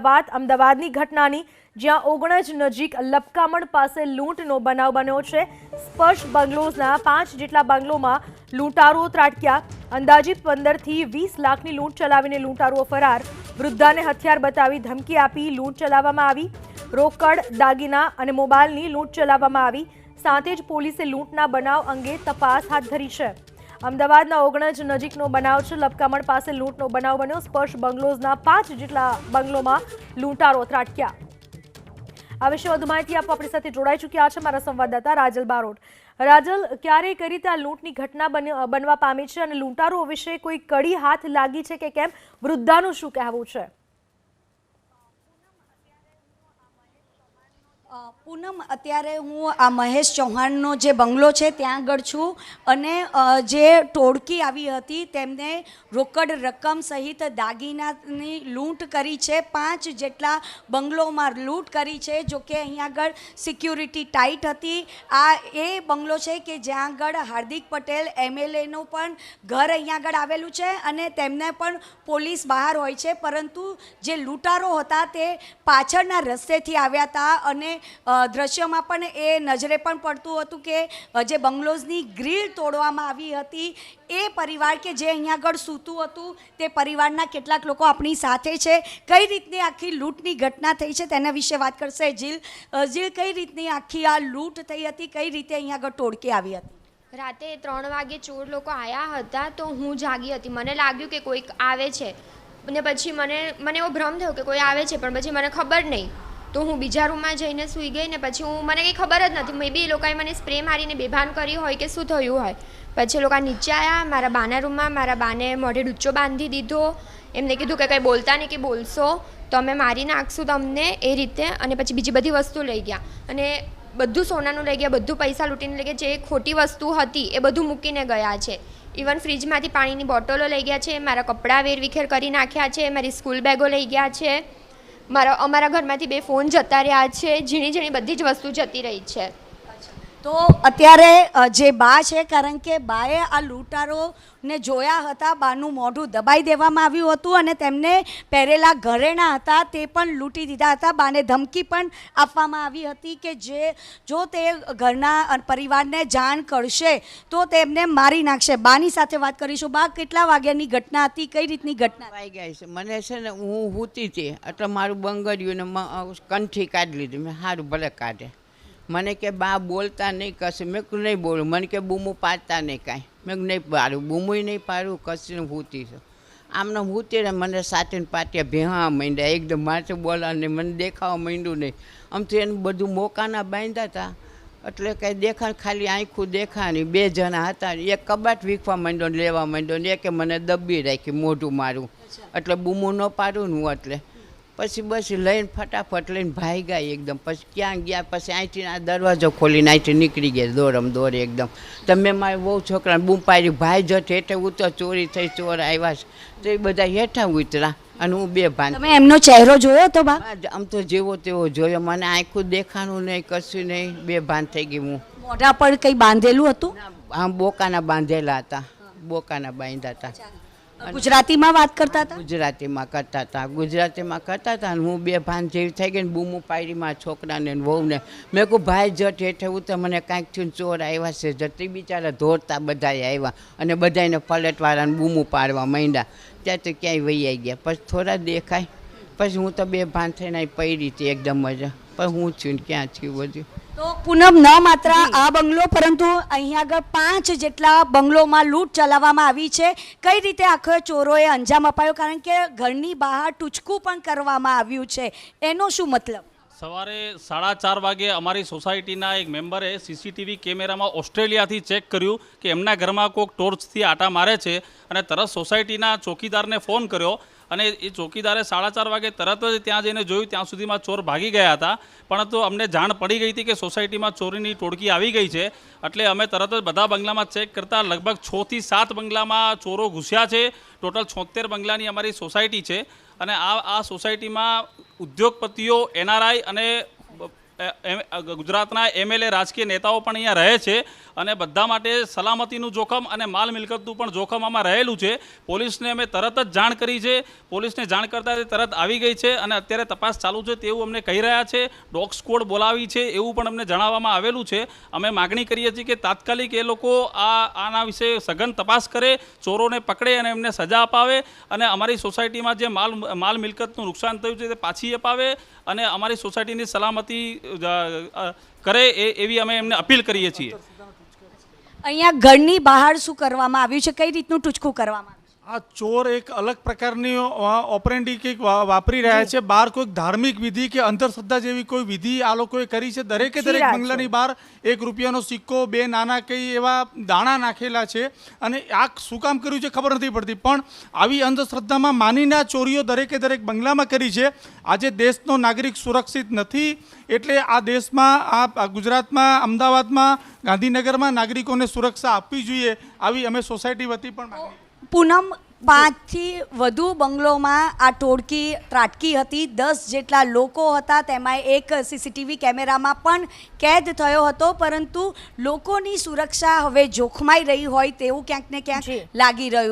વાત અમદાવાદની ઘટનાની જ્યાં ઓગણજ નજીક લપકામણ પાસે લૂંટનો બનાવ બન્યો છે. સ્પર્શ બંગલોઝના પાંચ જેટલા બંગલોમાં લૂંટારુઓ ત્રાટક્યા. અંદાજિત પંદરથી વીસ લાખની લૂંટ ચલાવીને લૂંટારુઓ ફરાર. વૃદ્ધાને હથિયાર બતાવી ધમકી આપી લૂંટ ચલાવવામાં આવી. રોકડ, દાગીના અને મોબાઈલની લૂંટ ચલાવવામાં આવી. સાથે જ પોલીસે લૂંટના બનાવ અંગે તપાસ હાથ ધરી છે. અમદાવાદના ઓગણજ નજીકનો બનાવ છે. લપકામણ પાસે લૂંટનો બનાવ બન્યો. સ્પર્શ બંગલોઝના પાંચ જેટલા બંગલોમાં લૂંટારો ત્રાટક્યા. આ વિશે વધુ માહિતી આપવા આપણી સાથે જોડાઈ ચૂક્યા છે મારા સંવાદદાતા રાજલ બારોટ. રાજલ, ક્યારે કઈ રીતે આ લૂંટની ઘટના બની- બનવા પામી છે અને લૂંટારો વિશે કોઈ કડી હાથ લાગી છે કે કેમ? વૃદ્ધાનું શું કહેવું છે? પૂનમ, અત્યારે હું આ મહેશ ચૌહાણનો જે બંગલો છે ત્યાં આગળ છું અને જે ટોળકી આવી હતી તેમને રોકડ રકમ સહિત દાગીનાની લૂંટ કરી છે. પાંચ જેટલા બંગલોમાં લૂંટ કરી છે, જો કે અહીંયા આગળ સિક્યુરિટી ટાઈટ હતી. આ એ બંગલો છે કે જ્યાં આગળ હાર્દિક પટેલ એમએલએનું પણ ઘર અહીંયા આગળ આવેલું છે અને તેમને પણ પોલીસ બહાર હોય છે. પરંતુ જે લૂંટારો હતા તે પાછળના રસ્તેથી આવ્યા હતા અને દ્રશ્યમાં પણ એ નજરે પણ પડતું હતું કે જે બંગલોઝની ગ્રીલ તોડવામાં આવી હતી, એ પરિવાર કે જે અહીંયા આગળ સૂતું હતું, તે પરિવારના કેટલાક લોકો આપણી સાથે છે. કઈ રીતની આખી લૂંટની ઘટના થઈ છે તેના વિશે વાત કરશે જીલ. જીલ, કઈ રીતની આખી આ લૂંટ થઈ હતી, કઈ રીતે અહીંયા આગળ ટોળકી આવી હતી? રાતે ત્રણ વાગે ચોર લોકો આવ્યા હતા તો હું જાગી હતી. મને લાગ્યું કે કોઈક આવે છે. ને પછી મને મને એવો ભ્રમ થયો કે કોઈ આવે છે, પણ પછી મને ખબર નહીં. તો હું બીજા રૂમમાં જઈને સૂઈ ગઈ ને પછી હું, મને કંઈ ખબર જ નથી મે બી એ લોકોએ મને સ્પ્રે મારીને બેભાન કરી હોય કે શું થયું હોય. પછી એ લોકો નીચે આવ્યા મારા બાના રૂમમાં, મારા બાને મોઢે ડૂચો બાંધી દીધો. એમને કીધું કે કંઈ બોલતા નહીં કે બોલશો. તો અમે મારી નાખશું તમને એ રીતે અને પછી બીજી બધી વસ્તુ લઈ ગયા. અને બધું સોનાનું લઈ ગયા, બધું પૈસા લૂંટીને લઈ ગયા. જે ખોટી વસ્તુ હતી એ બધું મૂકીને ગયા છે. ઇવન ફ્રીજમાંથી પાણીની બોટલો લઈ ગયા છે, મારા કપડાં વેરવિખેર કરી નાખ્યા છે, મારી સ્કૂલ બેગો લઈ ગયા છે. મારા, અમારા ઘરમાંથી બે ફોન જતા રહ્યા છે. ઝીણી ઝીણી બધી જ વસ્તુ જતી રહી છે. તો અત્યારે જે બા છે, કારણ કે બાએ આ લૂંટારોને જોયા હતા, બાનું મોઢું દબાઈ દેવામાં આવ્યું હતું અને તેમને પહેરેલા ઘરેણા હતા, તે પણ લૂંટી દીધા હતા. બાને ધમકી પણ આપવામાં આવી હતી કે જે, જો તે ઘરના પરિવારને જાણ કરશે, તો તેમને મારી નાખશે. બાની સાથે વાત કરીશું. બા, કેટલા વાગ્યાની ઘટના હતી? કઈ રીતની ઘટના આવી ગઈ છે? મને છે ને, હું હૂતી હતી. એટલે મારું બંગડ્યું ને કંઠી કાઢી લીધી. મેં સારું ભલે કાઢે. મને કે બા બોલતા નહીં કશું. મેં કીધું નહીં બોલું. મને કે બૂમું પાડતા નહીં કાંઈ. મેં નહીં પાડું. બૂમું નહીં પાડું કશું હૂતી છું. આમને હૂતી ને મને સાચીને પાટિયા ભેહા માંડ્યા. એકદમ માથે બોલા નહીં મને દેખાવા માંડ્યું નહીં. આમથી એને બધું મોકાના બાંધ્યા હતા. એટલે કંઈ દેખાણ ખાલી આંખું દેખાણી. બે જણા હતા એક કબાટ વીખવા માંડ્યો ને લેવા માંડ્યો ને એકે મને દબી રાખી મોઢું મારું. એટલે બૂમું ન પાડું ને હું એટલે. પછી બસ લઈને ફટાફટ લઈને ભાઈ ગયા એકદમ. પછી ક્યાં ગયા? પછી અહીંથી આ દરવાજો ખોલીને અહીંથી નીકળી ગયા દોરમ દોર એકદમ. તમે મારે બહુ છોકરાને બૂમ પાડી ભાઈ જત હેઠે ઉતર ચોરી થઈ ચોર આવ્યા છે. તો એ બધા હેઠા ઉતરા અને હું બે ભાન તમે એમનો ચહેરો જોયો તો બા? આમ તો જેવો તેવો જોયો. મને આખું દેખાણું નહીં કશું નહીં. બે ભાન થઈ ગઈ હું. મોઢા પર કંઈ બાંધેલું હતું? આમ બોકાના બાંધેલા હતા. બોકાના બાંધ્યા હતા. ગુજરાતીમાં વાત કરતા હતા? ગુજરાતીમાં કરતા હતા. ગુજરાતીમાં કરતા હતા અને હું બે ભાન જેવી થઈ ગઈ ને બૂમું પાડી મારા છોકરાને ને વહુને. મેં કહું ભાઈ, જટ હેઠે તો મને કાંઈક થયું ચોર આવ્યા છે. જતી બિચારા ધોરતા બધા આવ્યા અને બધાને પલટવાળાને બૂમું પાડવા માંડ્યા. ત્યાં તો ક્યાંય વહી ગયા. પછી થોડા દેખાય. પછી હું તો બે ભાન થઈને પડી હતી એકદમ જ. પણ હું છું ને ક્યાં છું બધું. તો પૂનમ ન માત્ર આ બંગલો પરંતુ અહીંયા આગળ પાંચ જેટલા બંગલોમાં લૂંટ ચલાવવામાં આવી છે. કઈ રીતે આખો ચોરોએ અંજામ અપાયો? કારણ કે ઘરની બહાર ટૂચકું પણ કરવામાં આવ્યું છે. એનો શું મતલબ? સવારે સાડા ચાર વાગે અમારી સોસાયટીના એક મેમ્બરે સીસીટીવી કેમેરામાં ઓસ્ટ્રેલિયાથી ચેક કર્યું કે એમના ઘરમાં કોઈક ટોર્ચથી આટા મારે છે અને તરત સોસાયટીના ચોકીદારને ફોન કર્યો અને એ ચોકીદારે સાડા ચાર વાગે તરત જ ત્યાં જઈને જોયું, ત્યાં સુધીમાં ચોર ભાગી ગયા હતા. પરંતુ અમને જાણ પડી ગઈ હતી કે સોસાયટીમાં ચોરીની ટોળકી આવી ગઈ છે. એટલે અમે તરત જ બધા બંગલામાં ચેક કરતાં લગભગ છથી સાત બંગલામાં ચોરો ઘૂસ્યા છે. ટોટલ છોતેર બંગલાની અમારી સોસાયટી છે. અને આ આ સોસાયટીમાં ઉદ્યોગપતિઓ એનઆરઆઈ અને ગુજરાતના એમએલએ રાજકીય નેતાઓ પણ અહીંયા રહે છે અને બધા માટે સલામતીનું જોખમ અને માલ મિલકતનું પણ જોખમ આમાં રહેલું છે. પોલીસને અમે તરત જ જાણ કરી છે. પોલીસને જાણ કરતાં તે તરત આવી ગઈ છે અને અત્યારે તપાસ ચાલુ છે તેવું અમને કહી રહ્યા છે. ડોગ સ્કોડ બોલાવી છે એવું પણ અમને જણાવવામાં આવેલું છે. અમે માગણી કરીએ છીએ કે તાત્કાલિક એ લોકો આ, આના વિશે સઘન તપાસ કરે, ચોરોને પકડે અને એમને સજા અપાવે અને અમારી સોસાયટીમાં જે માલ માલ મિલકતનું નુકસાન થયું છે તે પાછી અપાવે અને અમારી સોસાયટીની સલામતી કરે એ, એવી અમે એમને અપીલ કરીએ છીએ. અહીંયા ઘરની બહાર શું કરવામાં આવ્યું છે? કઈ રીતનું ટૂચકું કરવામાં આ ચોર એક અલગ પ્રકારની ઓપરેન્ડી કંઈક વાપરી રહ્યા છે. બહાર કોઈક ધાર્મિક વિધિ કે અંધશ્રદ્ધા જેવી કોઈ વિધિ આ લોકોએ કરી છે. દરેકે દરેક બંગલાની બહાર એક રૂપિયાનો સિક્કો બે નાના કંઈ એવા દાણા નાખેલા છે અને આ શું કામ કર્યું છે ખબર નથી પડતી. પણ આવી અંધશ્રદ્ધામાં માનીને ચોરીઓ દરેકે દરેક બંગલામાં કરી છે. આજે દેશનો નાગરિક સુરક્ષિત નથી એટલે આ દેશમાં આ ગુજરાતમાં અમદાવાદમાં ગાંધીનગરમાં નાગરિકોને સુરક્ષા આપવી જોઈએ. આવી અમે સોસાયટી વતી પણ પૂનમ પાંચથી વધુ બંગલોમાં આ ટોળકી ત્રાટકી હતી. દસ જેટલા લોકો હતા તેમાં એક સીસીટીવી કેમેરામાં પણ કેદ થયો હતો. પરંતુ લોકોની સુરક્ષા હવે જોખમાઈ રહી હોય તેવું ક્યાંક ને ક્યાંક લાગી રહ્યું છે